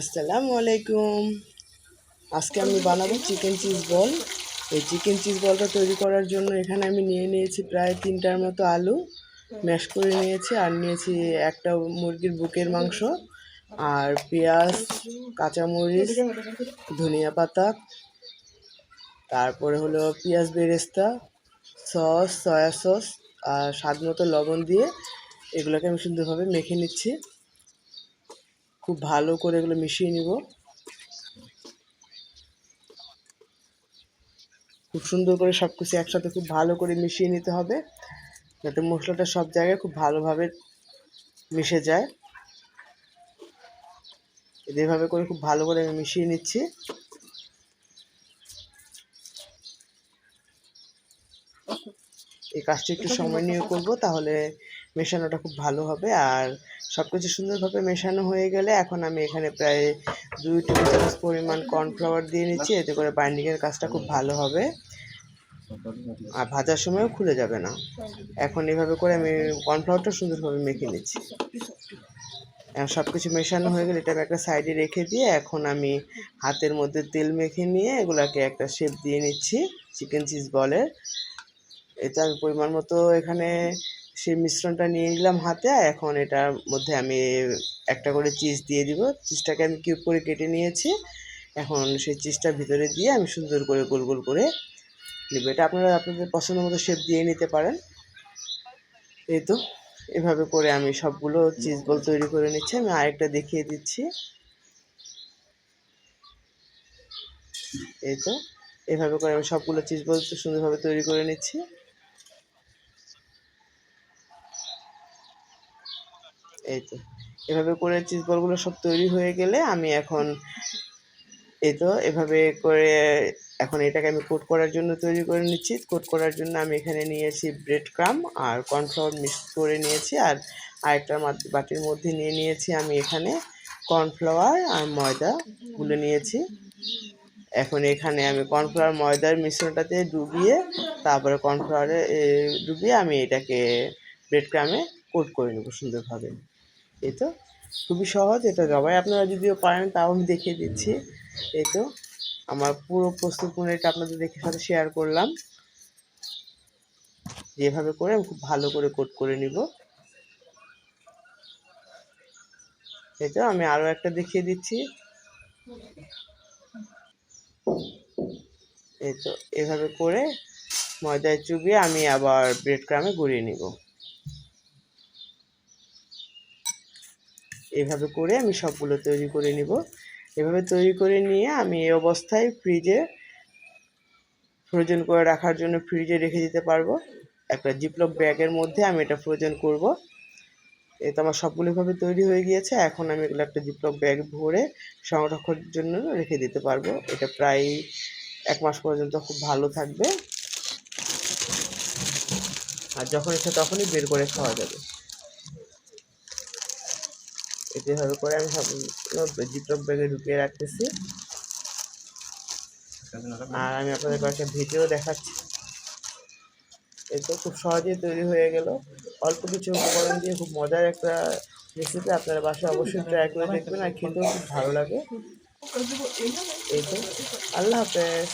আসসালামু আলাইকুম। আজকে আমি বানাবো চিকেন চিজ বল এই চিকেন চিজ বলটা তৈরি করার জন্য এখানে আমি নিয়ে নিয়েছি প্রায় তিনটার মতো আলু ম্যাশ করে নিয়েছি আর নিয়েছি একটা মুরগির বুকের মাংস আর পেঁয়াজ, কাঁচামরিচ, ধনিয়া পাতা, তারপরে হলো পেঁয়াজ বেরেস্তা, সস, সয়া সস আর স্বাদ মতো লবণ দিয়ে এগুলোকে আমি সুন্দরভাবে মেখে নিচ্ছি। খুব ভালো করে এগুলো মিশিয়ে নিব। খুব সুন্দর করে সব কিছু একসাথে খুব ভালো করে মিশিয়ে নিতে হবে যাতে মশলাটা সব জায়গায় খুব ভালোভাবে মিশে যায়। এভাবে করে খুব ভালো করে আমি মিশিয়ে নিচ্ছি। এই কাজটা একটু সময় নিয়ে করব তাহলে মেশানোটা খুব ভালো হবে আর সব কিছু সুন্দরভাবে মেশানো হয়ে গেলে এখন আমি এখানে প্রায় দুই টেবিল চামচ পরিমাণ কর্নফ্লাওয়ার দিয়ে নিচ্ছি, এতে করে বাইন্ডিংয়ের কাজটা খুব ভালো হবে। আর ভাজার সময়ও খুলে যাবে না। এখন এভাবে করে আমি কর্নফ্লাওয়ারটা সুন্দরভাবে মেখে নিচ্ছি। সব কিছু মেশানো হয়ে গেলে এটা আমি একটা সাইডে রেখে দিয়ে এখন আমি হাতের মধ্যে তেল মেখে নিয়ে এগুলাকে একটা শেপ দিয়ে নিচ্ছি চিকেন চিজ বলের এটা আমি পরিমাণ মতো এখানে সেই মিশ্রণটা নিয়ে নিলাম হাতে আর এখন এটার মধ্যে আমি একটা করে চিজ দিয়ে দিব। চিজটাকে আমি কিউব করে কেটে নিয়েছি। এখন সেই চিজটার ভিতরে দিয়ে আমি সুন্দর করে গোল গোল করে নেব। এটা আপনারা আপনাদের পছন্দ মতো শেপ দিয়ে নিতে পারেন। এই তো, এভাবে করে আমি সবগুলো চিজ বল তৈরি করে নিচ্ছি। আমি আরেকটা দেখিয়ে দিচ্ছি। এই তো, এভাবে করে আমি সবগুলো চিজ বল সুন্দরভাবে তৈরি করে নিচ্ছি। এই তো, এভাবে করে চিজ বলগুলো সব তৈরি হয়ে গেলে আমি এখন এই তো, এভাবে করে এখন এটাকে আমি কোট করার জন্য তৈরি করে নিচ্ছি। কোট করার জন্য আমি এখানে নিয়েছি ব্রেড ক্রাম আর কর্নফ্লাওয়ার মিক্স করে নিয়েছি আর আরেকটা বাটির মধ্যে নিয়ে নিয়েছি আমি এখানে কর্নফ্লাওয়ার আর ময়দা গুলে নিয়েছি। এখন এখানে আমি কর্নফ্লাওয়ার ময়দার মিশ্রণটাতে ডুবিয়ে তারপরে কর্নফ্লাওয়ারে ডুবিয়ে আমি এটাকে ব্রেড ক্রামে কোট করে নেব সুন্দরভাবে। এই তো খুবই সহজ এটা সবাই আপনারা যদিও পারেন, তাও আমি দেখিয়ে দিচ্ছি। এই তো আমার পুরো প্রস্তুত এটা আপনাদের দেখে সাথে শেয়ার করলাম। যেভাবে করে আমি খুব ভালো করে কোট করে নিব। এই তো আমি আরও একটা দেখিয়ে দিচ্ছি। এই তো এভাবে করে ময়দায় চুবিয়ে আমি আবার ব্রেড ক্রামে গড়িয়ে নিব। এভাবে করে আমি সবগুলো তৈরি করে নিব। এভাবে তৈরি করে নিয়ে আমি এই অবস্থায় ফ্রিজে ফ্রোজেন করে রাখার জন্য ফ্রিজে রেখে দিতে পারব। একটা জিপলক ব্যাগের মধ্যে আমি এটা ফ্রোজেন করব। এ তো আমার সবগুলোভাবে তৈরি হয়ে গিয়েছে। এখন আমি এগুলো একটা জিপলক ব্যাগ ভরে সংরক্ষণের জন্য রেখে দিতে পারব। এটা প্রায় এক মাস পর্যন্ত খুব ভালো থাকবে। আর যখন ইচ্ছা তখনই বের করে খাওয়া যাবে। এভাবে করে আমি সব জিপলক ব্যাগে ঢুকিয়ে রাখতেছি। আর আমি আপনাদের কয়েকটা ভিডিও দেখাচ্ছি। এই তো খুব সহজেই তৈরি হয়ে গেল। অল্প কিছু উপকরণ দিয়ে খুব মজার একটা রেসিপি আপনারা বাসায় অবশ্যই ট্রাই করে দেখবেন। আর খেতেও খুব ভালো লাগে। এই তো। আল্লাহ হাফেজ।